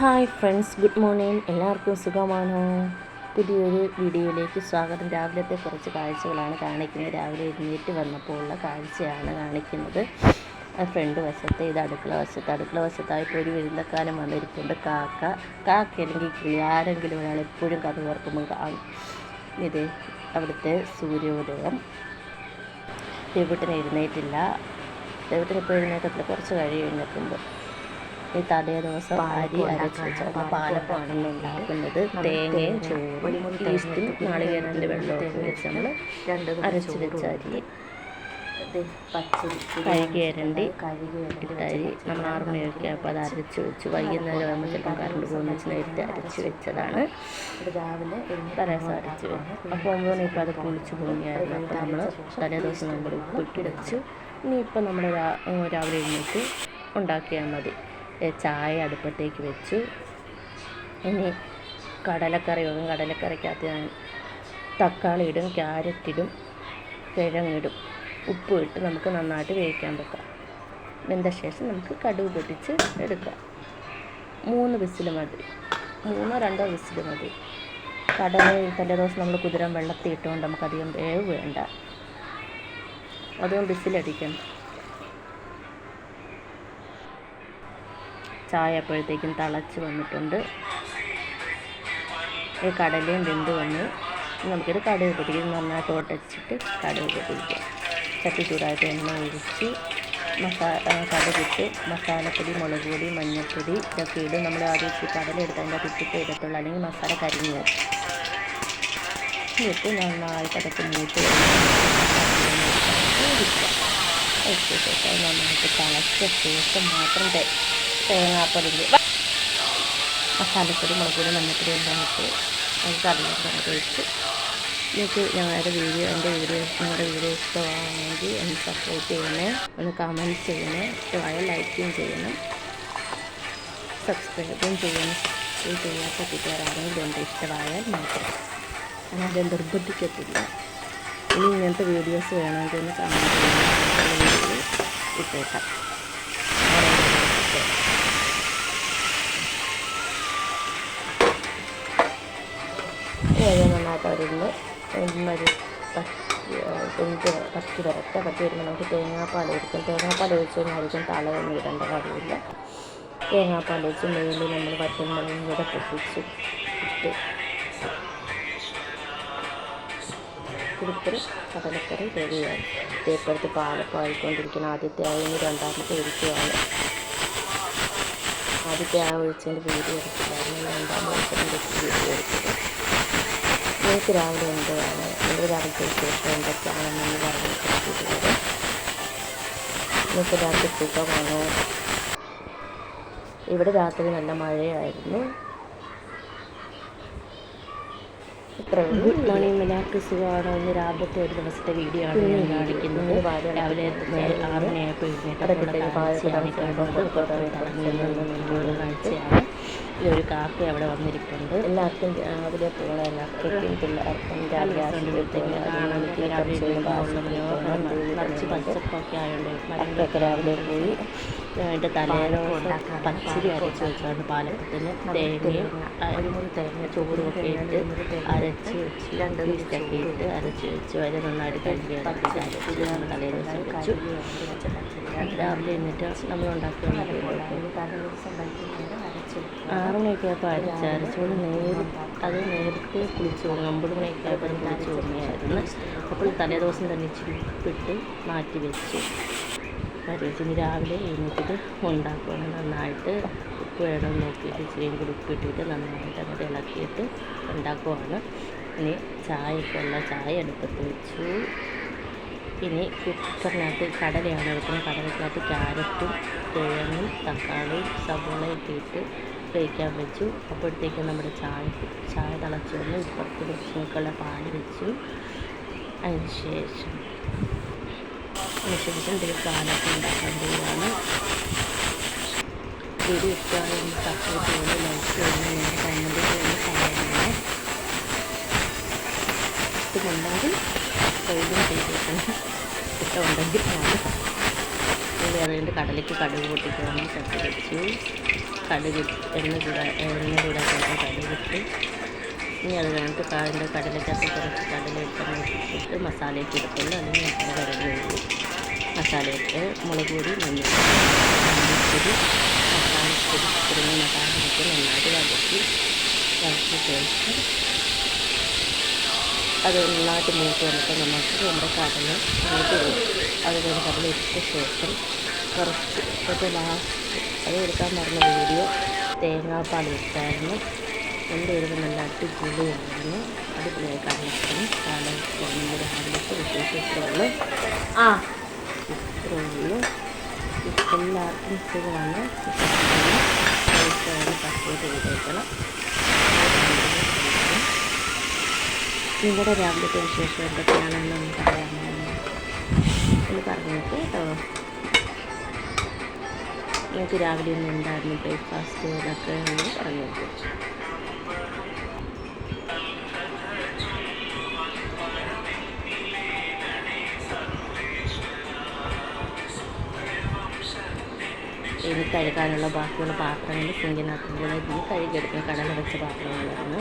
Hi friends good morning. എല്ലാവർക്കും സുഖമാണോ? പുതിയൊരു വീഡിയോയിലേക്ക് സ്വാഗതം. രാവിലത്തെ കുറച്ച് കാഴ്ചകളാണ് കാണിക്കുന്നത്. രാവിലെ എഴുന്നേറ്റ് വന്നപ്പോൾ ഉള്ള കാഴ്ചയാണ് കാണിക്കുന്നത്. ഫ്രണ്ട് വശത്ത് ഇത് അടുക്കള വശത്ത്. അടുക്കള വശത്തായിട്ട് ഒരു വിരുന്നക്കാലം വന്നിരിപ്പുണ്ട്. കാക്ക കാക്ക അല്ലെങ്കിൽ കിളി ആരെങ്കിലും ഒരാൾ എപ്പോഴും കഥ ഓർക്കുമ്പോൾ കാണും. ഇത് അവിടുത്തെ സൂര്യോദയം. ദേവട്ടൻ എഴുന്നേറ്റില്ല. ദേവട്ടൻ ഇപ്പോൾ എഴുന്നേറ്റത്തില്ല. കുറച്ച് കഴിയും എഴുന്നേൽക്കുമ്പോൾ ഈ തലേ ദിവസം അരി അരച്ച് വെച്ചാൽ പാലപ്പമാണ് ഉണ്ടാക്കുന്നത്. തേങ്ങയും ചോറും ഈസ്റ്റും നാളികേരത്തിന്റെ വെള്ളമൊക്കെ വെച്ച് നമ്മൾ അരച്ച് വെച്ച അരി കഴുകി അരണ്ടി ഇട്ടരി നമ്മൾ ആറ് മണിയൊക്കെ അപ്പോൾ അത് അരച്ച് വെച്ച് വൈകുന്നേരം ആകുമ്പോൾ ചിലപ്പോൾ കറണ്ട് പോകുന്ന വെച്ച് നേരത്തെ അരച്ച് വെച്ചതാണ്. രാവിലെ തലേദിവസം അരച്ച് വെച്ചു അപ്പോൾ ഒമ്പത് മണി ഇപ്പോൾ അത് പൊളിച്ച് പൊങ്ങിയായിരുന്നു അപ്പോൾ നമ്മൾ തലേ ദിവസം നമ്മൾ ഉപ്പിട്ട് വെച്ചു. ഇനിയിപ്പോൾ നമ്മൾ രാവിലെ എഴുന്നേറ്റ് ഉണ്ടാക്കിയാൽ മതി. ചായ അടുപ്പത്തേക്ക് വെച്ചു. ഇനി കടലക്കറി വെക്കും കടലക്കറിക്കകത്ത് ഞാൻ തക്കാളി ഇടും ക്യാരറ്റ് ഇടും കിഴങ്ങിടും ഉപ്പ് ഇട്ട് നമുക്ക് നന്നായിട്ട് വേവിക്കാൻ വെക്കാം. വെന്ത ശേഷം നമുക്ക് കടുക് പൊട്ടിച്ച് എടുക്കാം. മൂന്ന് വിസിൽ മതി. മൂന്നോ രണ്ടോ വിസിൽ മതി. കടല തലേ ദിവസം നമ്മൾ കുതിരം വെള്ളത്തിൽ ഇട്ടുകൊണ്ട് നമുക്കധികം വേവ് വേണ്ട. അധികം വിസിലടിക്കണം. ചായ അപ്പോഴത്തേക്കും തിളച്ച് വന്നിട്ടുണ്ട്. ഈ കടലയും വെന്ത് വന്ന് നമുക്കിത് കടുക് പൊട്ടിക്കും. നന്നായിട്ട് ഒട്ടച്ചിട്ട് കടുക് പൊട്ടിക്കാം. ചട്ടി ചൂടായിട്ട് എണ്ണ ഒഴിച്ച് മസാ കടുകിട്ട് മസാലപ്പൊടി മുളക് പൊടി മഞ്ഞൾപ്പൊടി ഇതൊക്കെ ഇടും. നമ്മൾ ആദ്യം ഇട്ട് കടല എടുത്ത് അതിന്റെ കുട്ടിട്ട് ഇടത്തുള്ളൂ. അല്ലെങ്കിൽ മസാല കരിഞ്ഞു പോകും. ഇട്ട് നന്നായിട്ട് അതൊക്കെ മൂത്ത് ഒഴിച്ചിട്ട് നന്നായിട്ട് തിളച്ച ശേഷം മാത്രം തേങ്ങാപ്പൊടി മസാലപ്പൊടി മുളക് പൊടി മഞ്ഞൾപ്പൊടി എല്ലാം ഇട്ട് അത് കറിവേപ്പിലൊക്കെ ഒഴിച്ച് നിങ്ങൾക്ക് ഞങ്ങളുടെ വീഡിയോ എന്റെ വീഡിയോ നിങ്ങളുടെ വീഡിയോ ഇഷ്ടമാണെങ്കിൽ ഒന്ന് സപ്പോർട്ട് ചെയ്യണേ ഒന്ന് കമന്റ് ചെയ്യണേ ഇഷ്ടമായ ലൈക്കും ചെയ്യണം. സബ്സ്ക്രൈബും ചെയ്യണം. സബ്സ്ക്രൈബ് ചെയ്യാത്ത കൂട്ടുകാരാണെങ്കിൽ എന്റെ ഇഷ്ടമായാൽ മാത്രം. ഞാനത് നിർബന്ധിക്കത്തില്ല. ഇനി ഇങ്ങനത്തെ വീഡിയോസ് വേണമെങ്കിൽ ഒന്ന് കമന്റ് ചെയ്യണം. ഇട്ടേക്കാം. ഒരു എനിക്ക് പറ്റി വരട്ടെ പറ്റി വരുമ്പോൾ നമുക്ക് തേങ്ങാപ്പാൽ ഒഴിക്കും. തേങ്ങാപ്പാൽ ഒഴിച്ച് കഴിഞ്ഞാൽ തലയൊന്നും ഇടേണ്ട കാര്യമില്ല. തേങ്ങാപ്പാൽ ഒഴിച്ച് മേലിൽ നമ്മൾ വറ്റൻമുളകും കൂടെ പൊട്ടിച്ച് ഇട്ട് കുടുക്കറി കടലക്കറി റെഡിയായി. ഇതേപ്പോഴത്തെ പാലപ്പായിക്കൊണ്ടിരിക്കണം ആദ്യത്തെ ആയിരുന്നു രണ്ടാമത്തെ ഒഴിക്കുകയാണ്. ആദ്യത്തെ ആ ഒഴിച്ചതിന്റെ വീഡിയോ എടുത്തില്ലായിരുന്നു. രണ്ടാമത്തെ ഒഴിച്ചതിന്റെ വീഡിയോ എടുത്തത് നിങ്ങൾക്ക് രാവിലെ എന്താണ് നിങ്ങൾ രാവിലത്തെ വിശേഷം എന്തൊക്കെയാണെന്ന് പറഞ്ഞു കൊടുത്തിട്ടുള്ളത് നിങ്ങൾക്ക് രാത്രി സുഖമാണോ? ഇവിടെ രാത്രി നല്ല മഴയായിരുന്നു. Good morning. എല്ലാവർക്കും സുഖമാണോ? ഇന്ന് രാവിലത്തെ ഒരു ദിവസത്തെ വീഡിയോ ആണ് ഞാൻ കാണിക്കുന്നത്. രാവിലെ ആറ് മണിയായപ്പോൾ കാഴ്ചയാണ് ഇതൊരു കാക്ക അവിടെ വന്നിരിപ്പുണ്ട്. എല്ലാവർക്കും രാവിലെ പോകണം എല്ലാവർക്കും പിള്ളേർക്കും രാവിലെ നിറച്ച് പച്ചപ്പൊക്കെ ആയതുകൊണ്ട് മരങ്ങളൊക്കെ രാവിലെ പോയി. അതിന്റെ തലേന്ന് പച്ചരി അരച്ച് വെച്ചാണ് പാലപ്പത്തിന്. തേങ്ങയും ഒരു മുറി തേങ്ങ ചോറുമൊക്കെ ഇട്ട് അരച്ച് വെച്ച് രണ്ട് പീസൊക്കെ ഇട്ട് അരച്ച് വെച്ച് വരെ നന്നായിട്ട് കഴുകി അരച്ച് അരച്ച് നമ്മൾ തലേ ദിവസം വെച്ചു. രാവിലെ എന്നിട്ട് നമ്മൾ ഉണ്ടാക്കി ആറ് മണിയൊക്കെ ആയപ്പോൾ അരച്ച് അരച്ചുകൊണ്ട് നേരി അത് നേരത്തെ കുളിച്ച് കൊടുക്കും ഒമ്പത് മണിയൊക്കെ ആയപ്പോൾ കുളിച്ച് തുടങ്ങിയായിരുന്നു അപ്പോൾ തലേ ദിവസം തന്നെ ചുരുപ്പിട്ട് മാറ്റി വെച്ചു കറിവെച്ചിന് രാവിലെ എഴുന്നേറ്റിട്ട് ഉണ്ടാക്കുകയാണ് നന്നായിട്ട് ഉപ്പ് വേണം നോക്കിയിട്ട് ഇച്ചിരിയും കൂടി ഉപ്പിട്ടിട്ട് നന്നായിട്ട് അങ്ങോട്ട് ഇളക്കിയിട്ട് ഉണ്ടാക്കുവാണ്. ഇനി ചായക്കുള്ള ചായ അടുപ്പത്ത് വെച്ചു. ഇനി കുക്കറിനകത്ത് കടലയാണ് എടുക്കുന്നത് കടലക്കകത്ത് ക്യാരറ്റും കിഴങ്ങും തക്കാളിയും സവോളയൊക്കെ ഇട്ട് വേവിക്കാൻ വെച്ചു. അപ്പോഴത്തേക്കും നമ്മുടെ ചായ ചായ തിളച്ചു വന്ന്. ഇപ്പുറത്ത് കുറച്ചുള്ള പാൽ വെച്ചു. അതിന് ശേഷം അതിനുശേഷം ഇതിൽ പാലൊക്കെ ഉണ്ടാക്കാൻ പോവുകയാണ്. വീഡിയോ ഇഷ്ടമാണെങ്കിൽ സപ്പോർട്ട് ലൈറ്റ് ലൈക്ക് ചെയ്യുന്ന ഇഷ്ടമുണ്ടെങ്കിൽ സബ്സ്ക്രൈബും ചെയ്തേക്കണം ഇഷ്ടമുണ്ടെങ്കിൽ ഞാൻ വേണ്ടി കടലയ്ക്ക് കടുക് പൊട്ടിക്കണം ചട്ടി വെച്ചു കടുക് എണ്ണ ചൂടാ എണ്ണ ചൂടാക്കി കടുകിട്ട് ഇനി അത് കഴിഞ്ഞിട്ട് കാടിന്റെ കടലക്കകത്ത് കുറച്ച് കടല ഇട്ട് മസാലയൊക്കെ എടുക്കുള്ളൂ അതിന് മസാല കരഞ്ഞു മസാലയിട്ട് മുളക് പൊടി മഞ്ഞൾപ്പൊടി മഞ്ഞൾപ്പൊടി മസാലപ്പൊടി തുടങ്ങിയ മസാലയൊക്കെ നന്നായിട്ട് വഴറ്റി വഴറ്റി ശേഷം അത് നന്നായിട്ട് മൂത്ത് വന്നിട്ട് നമുക്ക് നമ്മുടെ കടല അങ്ങോട്ട് ഇടും അത് കഴിഞ്ഞ് കടല ഇട്ട ശേഷം കുറച്ച് ഇപ്പോഴത്തെ ലാസ്റ്റ് അത് എടുക്കാൻ പറഞ്ഞ വീഡിയോ തേങ്ങാപ്പാൽ ഇട്ടായിരുന്നു. എന്റെ ഒരു നല്ല അടിപൊളിയായിരുന്നു. അടിപൊളിയായി കാണിക്കണം നമ്മുടെ രാവിലത്തെ വിശേഷം ഇത്രേ ഉള്ളൂ. ആ ഇത്രയുള്ളു എല്ലാവർക്കും സുഖമാണ്. സപ്പോർട്ട് ചെയ്തേക്കണം. നിങ്ങളുടെ രാവിലത്തെ വിശേഷം എന്തൊക്കെയാണെന്നൊന്ന് പറയാമോ എന്ന് പറഞ്ഞേക്ക് കേട്ടോ. നിങ്ങൾക്ക് രാവിലെ ഒന്നും ഉണ്ടായിരുന്നു ബ്രേക്ക്ഫാസ്റ്റ് എന്നൊക്കെ ഒന്ന് പറഞ്ഞേക്ക് ഇനി കഴുകാനുള്ള ബാക്കിയുള്ള പാത്രങ്ങൾ സിങ്കിനകത്തുള്ള ഇനി കഴുകിയെടുക്കുന്ന കടല വെച്ച പാത്രങ്ങളായിരുന്നു